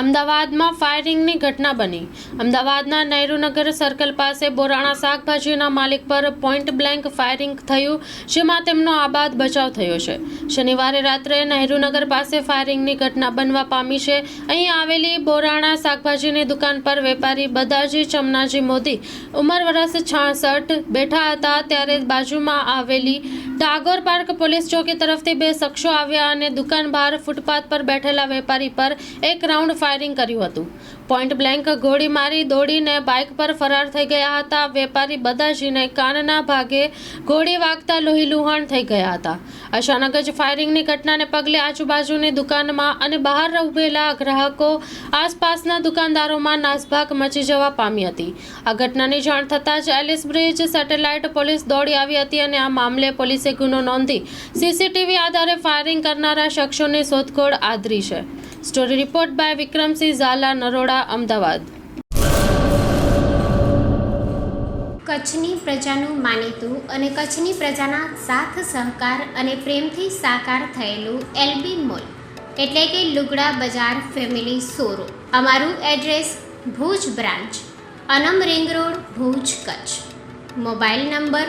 અમદાવાદમાં ફાયરિંગની ઘટના બની. અમદાવાદના નહેરુનગર સર્કલ પાસે બોરાણા શાકભાજીના માલિક પર પોઈન્ટ બ્લેન્ક ફાયરિંગ થયું, જેમાં તેમનો આબાદ બચાવ થયો છે. શનિવારે રાત્રે નહેરુનગર પાસે ફાયરિંગની ઘટના બનવા પામી છે. અહીં આવેલી બોરાણા શાકભાજીની દુકાન પર વેપારી બદાજી ચમનાજી મોદી, ઉંમર વર્ષ છાસઠ, બેઠા હતા ત્યારે બાજુમાં આવેલી ટાગોર પાર્ક પોલીસ ચોકી તરફથી બે શખ્સો આવ્યા અને દુકાન બહાર ફૂટપાથ પર બેઠેલા વેપારી પર એક રાઉન્ડ ફાયરિંગ કર્યું હતું. પોઈન્ટ બ્લેન્ક ગોળી મારી દોડીને બાઇક પર ફરાર થઈ ગયા હતા. વેપારી બદાજીને કાનના ભાગે ગોળી વાગતા લોહીલુહાણ થઈ ગયા હતા. અચાનક જ ફાયરિંગની ઘટનાને પગલે આજુબાજુની દુકાનમાં અને બહાર ઉભેલા ગ્રાહકો આસપાસના દુકાનદારોમાં નાસભાગ મચી જવા પામી હતી. આ ઘટનાની જાણ થતાં જ એલિસ બ્રિજ સેટેલાઇટ પોલીસ દોડી આવી હતી અને આ મામલે પોલીસે ગુનો નોંધી સીસીટીવી આધારે ફાયરિંગ કરનારા શખ્સોની શોધખોળ આદરી છે. Story report by Vikramsinh Zala, Naroda, Ahmedabad. કચ્છની પ્રજાનું માનીતું અને કચ્છની પ્રજાના સાથ, સહકાર અને પ્રેમથી સાકાર થયેલું એલબી મોલ, એટલે કે લુગડા બજાર ફેમિલી શોરૂમ. અમારું address Bhuj branch, Anam ring road, Bhuj Kutch. Mobile number